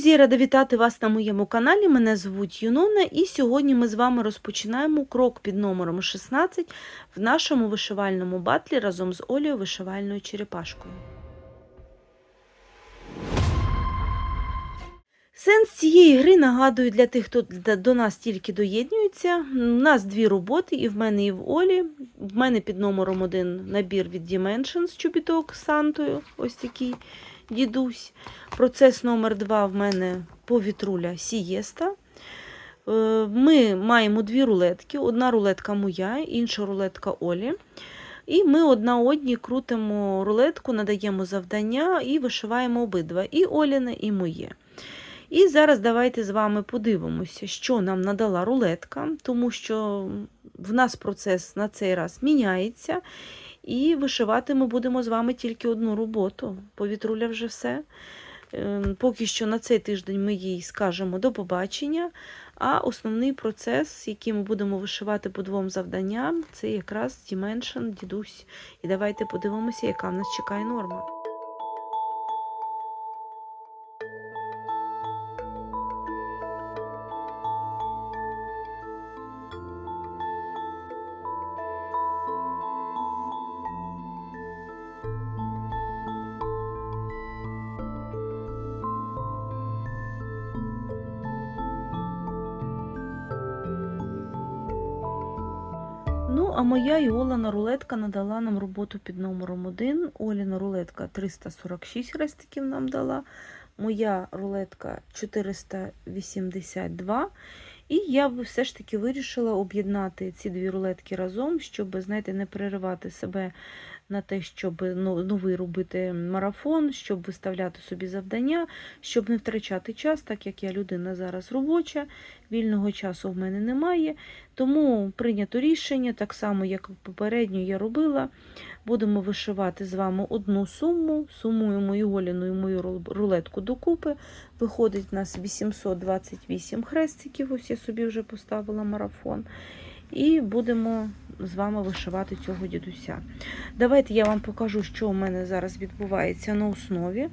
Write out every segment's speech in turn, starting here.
Друзі, рада вітати вас на моєму каналі. Мене звуть Юнона, і сьогодні ми з вами розпочинаємо крок під номером 16 в нашому вишивальному батлі разом з Олею вишивальною черепашкою. Сенс цієї гри нагадую для тих, хто до нас тільки доєднюється. У нас дві роботи, і в мене, і в Олі. В мене під номером один набір від Dimensions чобіток з Сантою. Ось такий дідусь. Процес номер два в мене повітруля Сієста. Е, Ми маємо дві рулетки. Одна рулетка моя, інша рулетка Олі. І ми одна одній крутимо рулетку, надаємо завдання і вишиваємо обидва і Оліне, і моє. І зараз давайте з вами подивимося, що нам надала рулетка, тому що в нас процес на цей раз міняється. І вишивати ми будемо з вами тільки одну роботу. Повітруля вже все. Е, Поки що на цей тиждень ми їй скажемо до побачення. А основний процес, який ми будемо вишивати по двом завданням, це якраз Dimension, дідусь. І давайте подивимося, яка в нас чекає норма. А моя і Олена рулетка надала нам роботу під номером 1. Оліна рулетка 346 рестиків нам дала. Моя рулетка 482. І я все ж таки вирішила об'єднати ці дві рулетки разом, щоб, знаєте, не переривати себе на те, щоб ну, новий робити марафон, щоб виставляти собі завдання, щоб не втрачати час, так як я людина зараз робоча, вільного часу в мене немає. Тому прийнято рішення, так само, як попередньо я робила. Будемо вишивати з вами одну суму, сумуємо і Оліну, і мою рулетку докупи. Виходить у нас 828 хрестиків, ось я собі вже поставила марафон. І будемо з вами вишивати цього дідуся. Давайте я вам покажу, що у мене зараз відбувається на основі.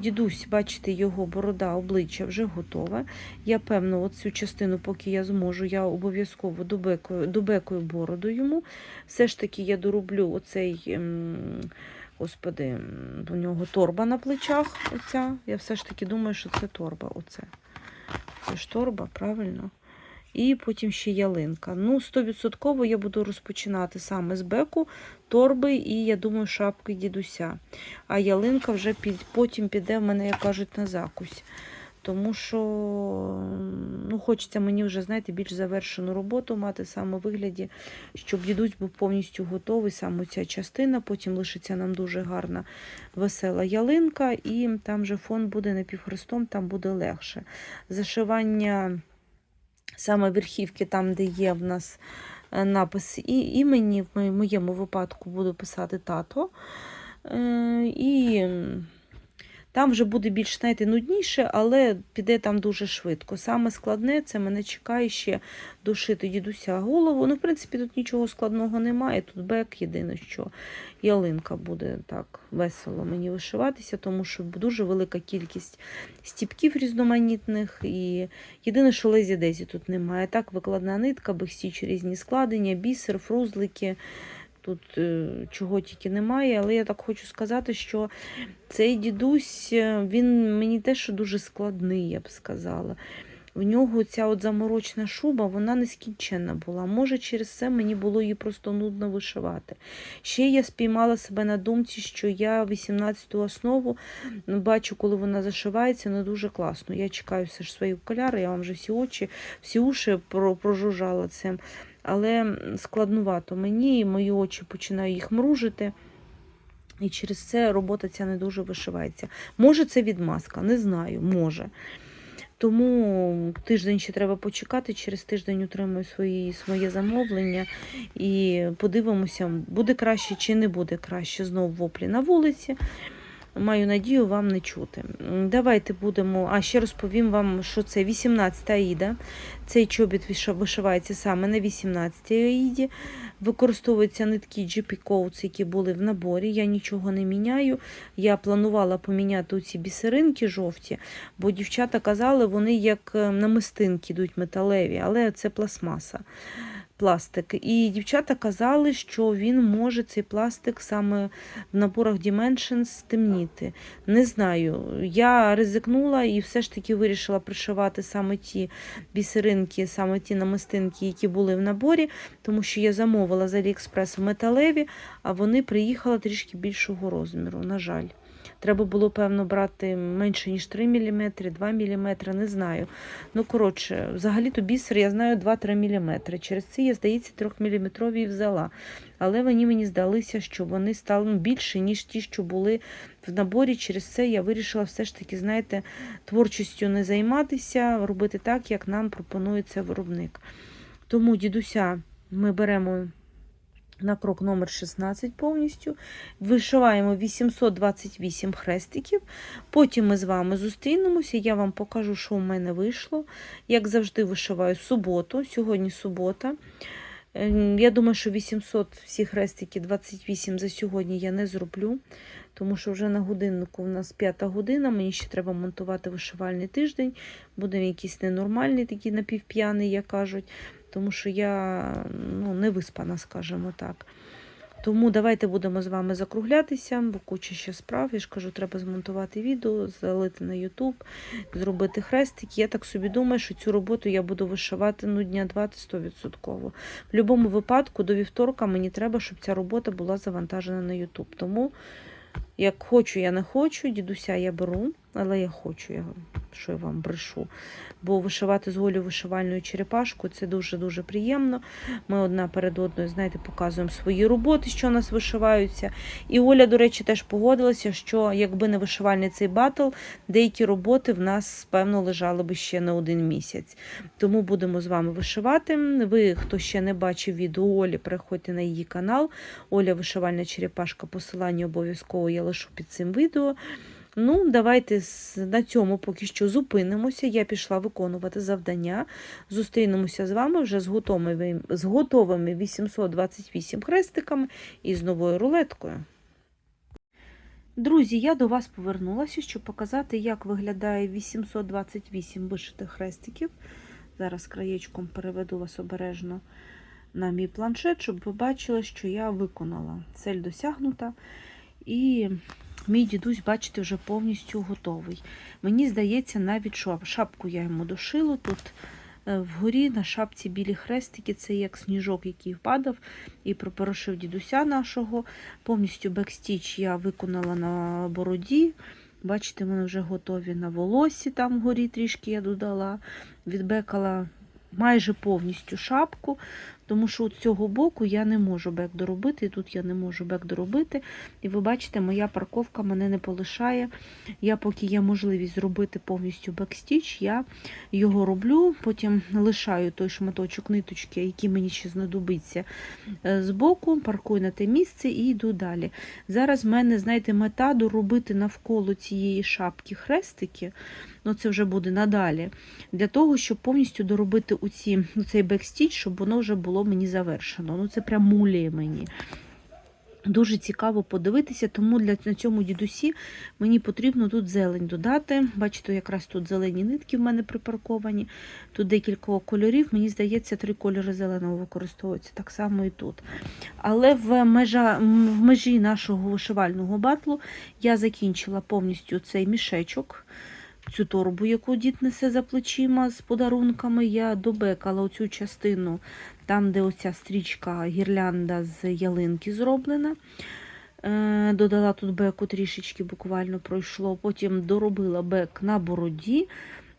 Дідусь, бачите, його борода, обличчя вже готове. Я певно, от цю частину, поки я зможу, я обов'язково добекою, добекою бороду йому. Все ж таки я дороблю оцей. ем, Господи, у нього торба на плечах. Оця. Я все ж таки думаю, що це торба. Оце. Це ж торба, правильно? І потім ще ялинка. Ну, 100% я буду розпочинати саме з беку, торби і, я думаю, шапки дідуся. А ялинка вже під, потім піде в мене, як кажуть, на закусь. Тому що ну, хочеться мені вже, знаєте, більш завершену роботу мати саме у вигляді, щоб дідусь був повністю готовий, саме ця частина. Потім лишиться нам дуже гарна весела ялинка, і там же фон буде напівхрестом, там буде легше. Зашивання саме верхівки, там, де є в нас е, напис і імені, в моєму випадку буду писати тато. Е, І там вже буде більш знаєте, нудніше, але піде там дуже швидко. Саме складне це мене чекає ще дошити дідуся голову. Ну, в принципі, тут нічого складного немає. Тут бек єдине, що ялинка буде так весело мені вишиватися, тому що дуже велика кількість стіпків різноманітних. І єдине, що лезі дезі тут немає. Так, викладна нитка, бехстіч різні складення, бісер, фрузлики. Тут е, чого тільки немає, але я так хочу сказати, що цей дідусь, е, він мені теж дуже складний, я б сказала. В нього ця от заморочна шуба, вона нескінченна була. Може, через це мені було її просто нудно вишивати. Ще я спіймала себе на думці, що я 18-ту основу ну, бачу, коли вона зашивається, не дуже класно. Я чекаю все ж свої окуляри, я вам вже всі очі, всі уші про- прожужжала цим. Але складнувато мені, і мої очі починаю їх мружити. І через це робота ця не дуже вишивається. Може, це відмазка, не знаю, може. Тому тиждень ще треба почекати. Через тиждень отримую свої, своє замовлення і подивимося, буде краще чи не буде краще. Знову воплі на вулиці. Маю надію вам не чути. Давайте будемо. А ще розповім вам, що це 18 аїда. Цей чобіт вишивається саме на 18 аїді. Використовуються нитки GP Coats, які були в наборі. Я нічого не міняю. Я планувала поміняти ці бісеринки жовті, бо дівчата казали, вони як е, намистинки йдуть металеві, але це пластмаса. Пластик. І дівчата казали, що він може цей пластик саме в наборах Dimensions темніти. Не знаю. Я ризикнула і все ж таки вирішила пришивати саме ті бісеринки, саме ті намистинки, які були в наборі, тому що я замовила з Aliexpress металеві, а вони приїхали трішки більшого розміру. На жаль. Треба було, певно, брати менше, ніж 3 мм, 2 мм, не знаю. Ну, коротше, взагалі-то бісер, я знаю 2-3 мм. Через це я, здається, 3-мм і взяла. Але вони мені здалися, що вони стали ну, більше, ніж ті, що були в наборі. Через це я вирішила все ж таки, знаєте, творчістю не займатися, робити так, як нам пропонує це виробник. Тому дідуся ми беремо на крок номер 16 повністю. Вишиваємо 828 хрестиків. Потім ми з вами зустрінемося. Я вам покажу, що в мене вийшло. Як завжди, вишиваю суботу. Сьогодні субота. Я думаю, що 800 всі хрестики, 28 за сьогодні я не зроблю, тому що вже на годиннику у нас п'ята година. Мені ще треба монтувати вишивальний тиждень. Буде якийсь ненормальний, такий напівп'яний, як кажуть, тому що я ну, не виспана, скажімо так. Тому давайте будемо з вами закруглятися, бо куча ще справ. Я ж кажу, треба змонтувати відео, залити на YouTube, зробити хрестики. Я так собі думаю, що цю роботу я буду вишивати ну, дня 20 100%. В будь-якому випадку до вівторка мені треба, щоб ця робота була завантажена на YouTube. Тому, як хочу, я не хочу, дідуся я беру, але я хочу, я, що я вам брешу. Бо вишивати з голю вишивальною черепашку це дуже-дуже приємно. Ми одна перед одною, знаєте, показуємо свої роботи, що у нас вишиваються. І Оля, до речі, теж погодилася, що якби не вишивальний цей батл, деякі роботи в нас, певно, лежали би ще не один місяць. Тому будемо з вами вишивати. Ви, хто ще не бачив відео Олі, переходьте на її канал. Оля вишивальна черепашка. Посилання обов'язково я лишу під цим відео. Ну, давайте на цьому поки що зупинимося. Я пішла виконувати завдання. Зустрінемося з вами вже з готовими, з готовими 828 хрестиками і з новою рулеткою. Друзі, я до вас повернулася, щоб показати, як виглядає 828 вишитих хрестиків. Зараз краєчком переведу вас обережно на мій планшет, щоб ви бачили, що я виконала. Цель досягнута. І мій дідусь, бачите, вже повністю готовий. Мені здається, навіть що шапку я йому дошила. Тут е, вгорі на шапці білі хрестики, це як сніжок, який впадав і пропорошив дідуся нашого. Повністю бекстіч я виконала на бороді. Бачите, вони вже готові на волосі, там вгорі трішки я додала, відбекала майже повністю шапку, тому що з цього боку я не можу бек доробити, і тут я не можу бек доробити. І ви бачите, моя парковка мене не полишає. Я, поки є можливість зробити повністю бекстіч, я його роблю, потім лишаю той шматочок ниточки, який мені ще знадобиться е, збоку, паркую на те місце і йду далі. Зараз в мене, знаєте, мета доробити навколо цієї шапки хрестики. Ну, це вже буде надалі. Для того, щоб повністю доробити оці, цей бекстіч, щоб воно вже було мені завершено. Ну, це прям муліє мені. Дуже цікаво подивитися, тому для на цьому дідусі мені потрібно тут зелень додати. Бачите, якраз тут зелені нитки в мене припарковані. Тут декілька кольорів. Мені здається, три кольори зеленого використовуються так само і тут. Але в, межа, в межі нашого вишивального батлу я закінчила повністю цей мішечок. Цю торбу, яку дід несе за плечима з подарунками, я добекала оцю частину, там, де оця стрічка гірлянда з ялинки зроблена. Е, Додала тут беку трішечки, буквально пройшло. Потім доробила бек на бороді,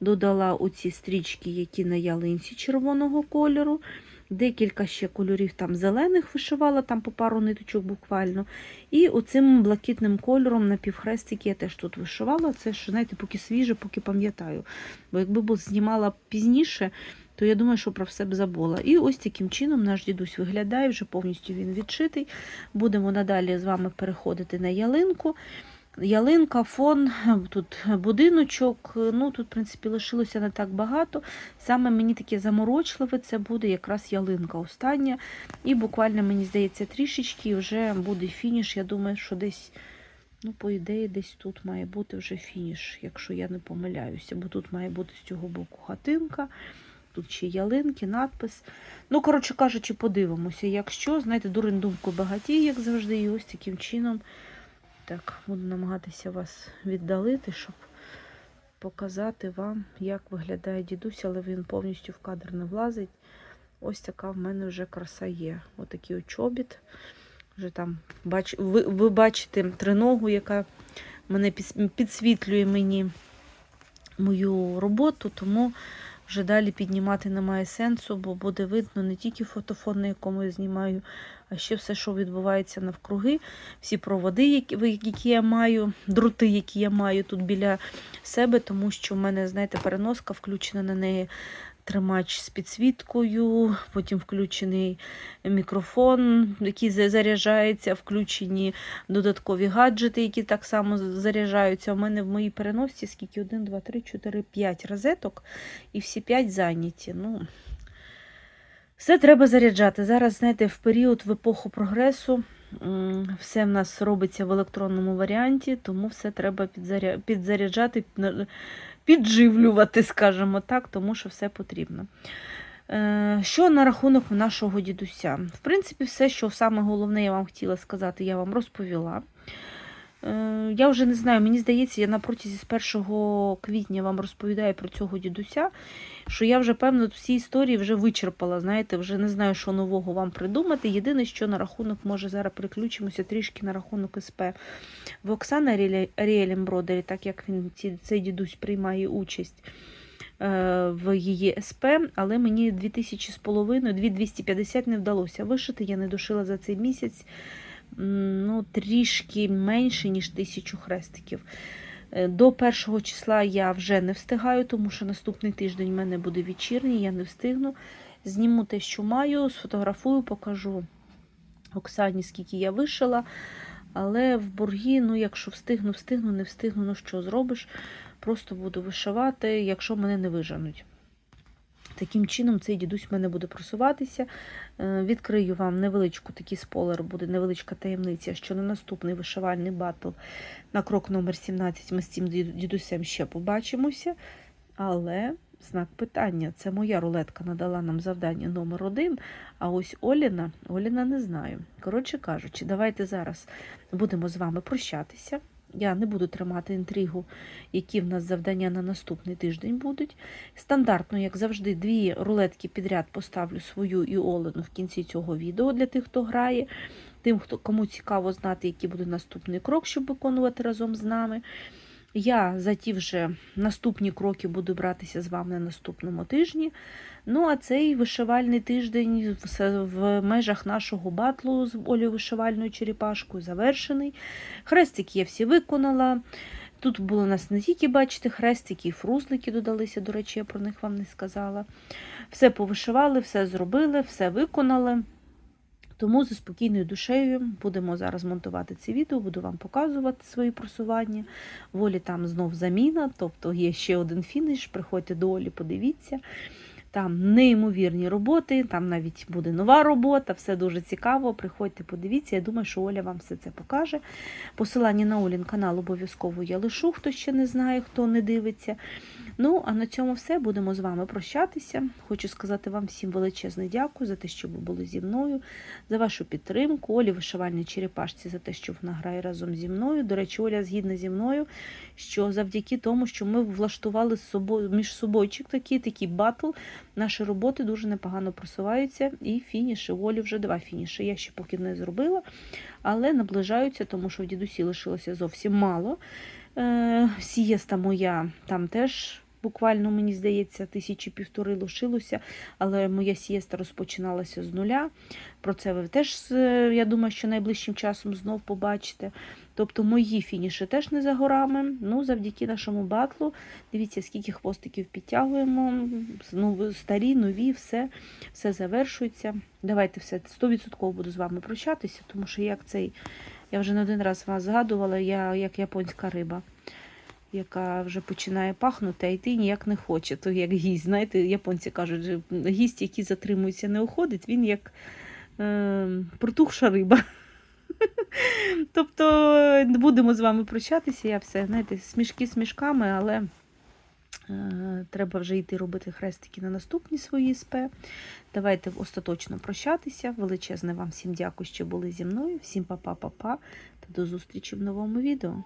додала оці стрічки, які на ялинці червоного кольору. Декілька ще кольорів там зелених вишивала, там по пару ниточок буквально. І оцим блакитним кольором на півхрестики я теж тут вишивала. Це ж, знаєте, поки свіже, поки пам'ятаю. Бо якби знімала пізніше, то я думаю, що про все б забула. І ось таким чином наш дідусь виглядає, вже повністю він відшитий. Будемо надалі з вами переходити на ялинку. Ялинка, фон, тут будиночок. Ну, тут, в принципі, лишилося не так багато. Саме мені таке заморочливе це буде якраз ялинка остання. І буквально, мені здається, трішечки вже буде фініш. Я думаю, що десь, ну, по ідеї, десь тут має бути вже фініш, якщо я не помиляюся, бо тут має бути з цього боку хатинка. Тут ще ялинки, надпис. Ну, коротше кажучи, подивимося. Якщо, знаєте, дурень думкою багатій, як завжди, і ось таким чином. Так, буду намагатися вас віддалити, щоб показати вам, як виглядає дідусь, але він повністю в кадр не влазить. Ось така в мене вже краса є. Отакий от чобіт. Вже там бач... ви, ви бачите триногу, яка мене підсвітлює мені мою роботу, тому вже далі піднімати немає сенсу, бо буде видно не тільки фотофон, на якому я знімаю, ще все, що відбувається навкруги, всі проводи, які, я маю, дроти, які я маю тут біля себе, тому що в мене, знаєте, переноска включена на неї. Тримач з підсвіткою, потім включений мікрофон, який заряджається, включені додаткові гаджети, які так само заряджаються. У мене в моїй переносці скільки 1, 2, 3, 4, 5 розеток, і всі 5 зайняті. Ну, все треба заряджати. Зараз, знаєте, в період, в епоху прогресу, все в нас робиться в електронному варіанті, тому все треба підзаря... підзаряджати, підживлювати, скажімо так, тому що все потрібно. Е, Що на рахунок нашого дідуся? В принципі, все, що саме головне я вам хотіла сказати, я вам розповіла. Е, Я вже не знаю, мені здається, я на протязі з 1 квітня вам розповідаю про цього дідуся, що я вже, певно, всі історії вже вичерпала. Знаєте, вже не знаю, що нового вам придумати. Єдине, що на рахунок, може, зараз переключимося трішки на рахунок СП. В Оксана Аріель Ембродері, так як він цей дідусь приймає участь е, в її СП, але мені 2000 з половиною, 2250 не вдалося вишити. Я не дошила за цей місяць ну, трішки менше, ніж тисячу хрестиків. Е, До першого числа я вже не встигаю, тому що наступний тиждень в мене буде вечірній, я не встигну. Зніму те, що маю, сфотографую, покажу Оксані, скільки я вишила. Але в боргі, ну, якщо встигну, встигну, не встигну, ну що зробиш? Просто буду вишивати, якщо мене не виженуть. Таким чином, цей дідусь в мене буде просуватися. Е, Відкрию вам невеличку такий спойлер, буде невеличка таємниця, що на наступний вишивальний батл на крок номер 17 ми з цим дідусем ще побачимося. Але знак питання: це моя рулетка надала нам завдання номер один. А ось Оліна, Оліна не знаю. Коротше кажучи, давайте зараз будемо з вами прощатися. Я не буду тримати інтригу, які в нас завдання на наступний тиждень будуть. Стандартно, як завжди, дві рулетки підряд поставлю свою і Олену в кінці цього відео для тих, хто грає. Тим, хто кому цікаво знати, який буде наступний крок, щоб виконувати разом з нами. Я за ті вже наступні кроки буду братися з вами на наступному тижні. Ну, а цей вишивальний тиждень в- межах нашого батлу з Олею вишивальною черепашкою завершений. Хрестики я всі виконала. Тут було у нас не тільки, бачите, хрестики, і фрузлики додалися, до речі, я про них вам не сказала. Все повишивали, все зробили, все виконали. Тому зі спокійною душею будемо зараз монтувати це відео, буду вам показувати свої просування. Волі там знов заміна, тобто є ще один фініш. Приходьте до Олі, подивіться. Там неймовірні роботи, там навіть буде нова робота, все дуже цікаво. Приходьте, подивіться. Я думаю, що Оля вам все це покаже. Посилання на Олін канал обов'язково я лишу, хто ще не знає, хто не дивиться. Ну, а на цьому все. Будемо з вами прощатися. Хочу сказати вам всім величезне дякую за те, що ви були зі мною, за вашу підтримку. Олі вишивальній черепашці за те, що вона грає разом зі мною. До речі, Оля згідна зі мною, що завдяки тому, що ми влаштували з собою між собойчик такий, такий батл, наші роботи дуже непогано просуваються. І фініші. Олі вже два фініші. Я ще поки не зробила, але наближаються, тому що в дідусі лишилося зовсім мало. Е, Сієста моя там теж. Буквально, мені здається, тисячі півтори лишилося, але моя сієста розпочиналася з нуля. Про це ви теж, я думаю, що найближчим часом знов побачите. Тобто мої фініші теж не за горами. Ну, завдяки нашому батлу. Дивіться, скільки хвостиків підтягуємо. Ну, старі, нові, все, все завершується. Давайте все 100% буду з вами прощатися, тому що як цей Я вже не один раз вас згадувала, я як японська риба, яка вже починає пахнути, а йти ніяк не хоче. То як гість. Знаєте, японці кажуть, гість, який затримується, не уходить, він як е, протухша риба. Тобто будемо з вами прощатися. Я все, знаєте, смішки смішками, але е, треба вже йти робити хрестики на наступні свої СП. Давайте остаточно прощатися. Величезне вам всім дякую, що були зі мною. Всім па-па-па-па та до зустрічі в новому відео.